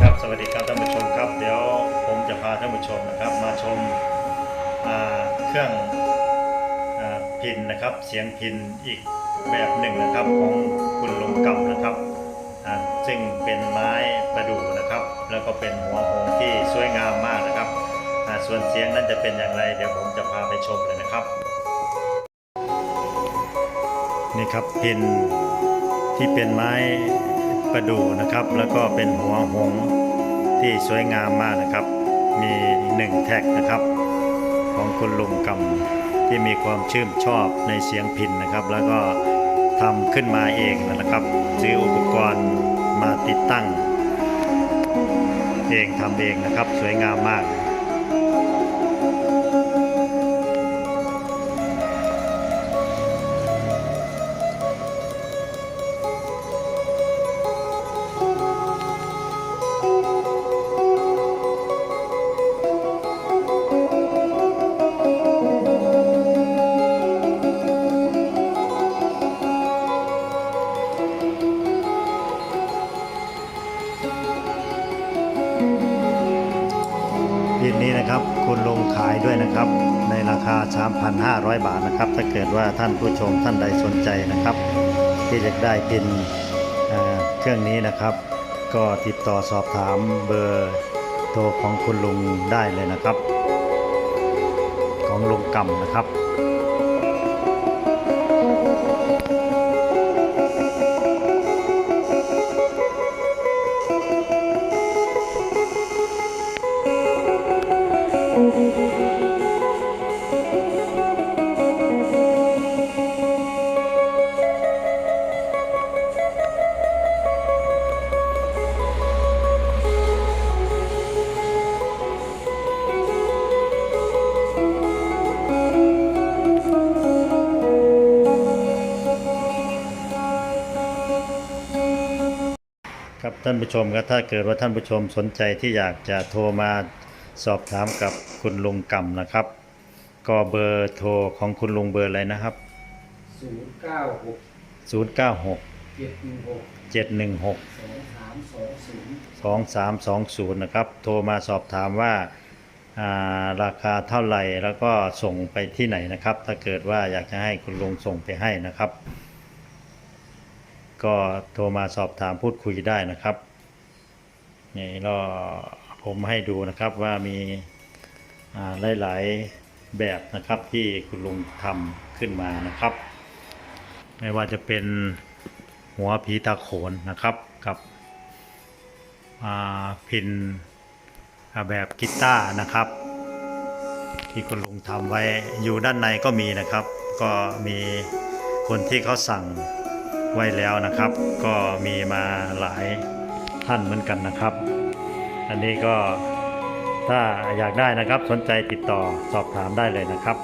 ครับสวัสดีครับท่านผู้ชมครับ เดี๋ยวผมจะพาท่านผู้ชมนะครับ มาชมาเครื่องอพินนะครับ เสียงพินอีกแบบหนึ่งนะครับของคุณลุงกำนะครับซึ่งเป็นไม้ประดู่นะครับ แล้วก็เป็นหัวหงที่สวยงามมากนะครับส่วนเสียงนั้นจะเป็นอย่างไร เดี๋ยวผมจะพาไปชมเลยนะครับ นี่ครับพินที่เป็นไม้ ประดู่นะครับ แล้วก็เป็นหัวหงที่สวยงามมากนะครับ มีหนึ่งแท็กนะครับ ของคุณลุงกำที่มีความชื่นชอบในเสียงพินนะครับ แล้วก็ทำขึ้นมาเองนะครับ ซื้ออุปกรณ์มาติดตั้ง เองทำเองนะครับ สวยงามมาก พินนี้นะครับ คุณลงขายด้วยนะครับ ในราคา 3,500 บาทนะครับ ถ้าเกิดว่าท่านผู้ชมท่านใดสนใจนะครับ ที่จะได้พินเเครื่องนี้นะครับ ก็ติดต่อสอบถามเบอร์โทรของคุณลุงได้เลยนะครับ ของลุงกำนะครับ ครับท่านผู้ชมครับถ้าเกิดว่าท่านผู้ชมสนใจที่อยากจะโทรมา สอบถามกับคุณลุงกำนะครับ ก็เบอร์โทรของคุณลุงเบอร์อะไรนะครับ ศูนย์เก้าหก096 เจ็ดหนึ่งหก716 สองสามสองศูนย์2320 นะครับ โทรมาสอบถามว่าอ่า ราคาเท่าไหร่ แล้วก็ส่งไปที่ไหนนะครับ ถ้าเกิดว่าอยากจะให้คุณลุงส่งไปให้นะครับ ก็โทรมาสอบถามพูดคุยได้นะครับ นี่ก็ผ มให้ดูนะครับว่ามีหลาย ๆ แบบนะครับที่คุณลุงทำขึ้นมานะครับ ไม่ว่าจะเป็นหัวผีตาโขนนะครับกับพินแบบกีตาร์นะครับ ที่คุณลุงทำไว้อยู่ด้านในก็มีนะครับ ก็มีคนที่เขาสั่งไว้แล้วนะครับ ก็มีมาหลายท่านเหมือนกันนะครับ อันนี้ก็ถ้าอยากได้นะครับสนใจติดต่อสอบถามได้เลยนะครับ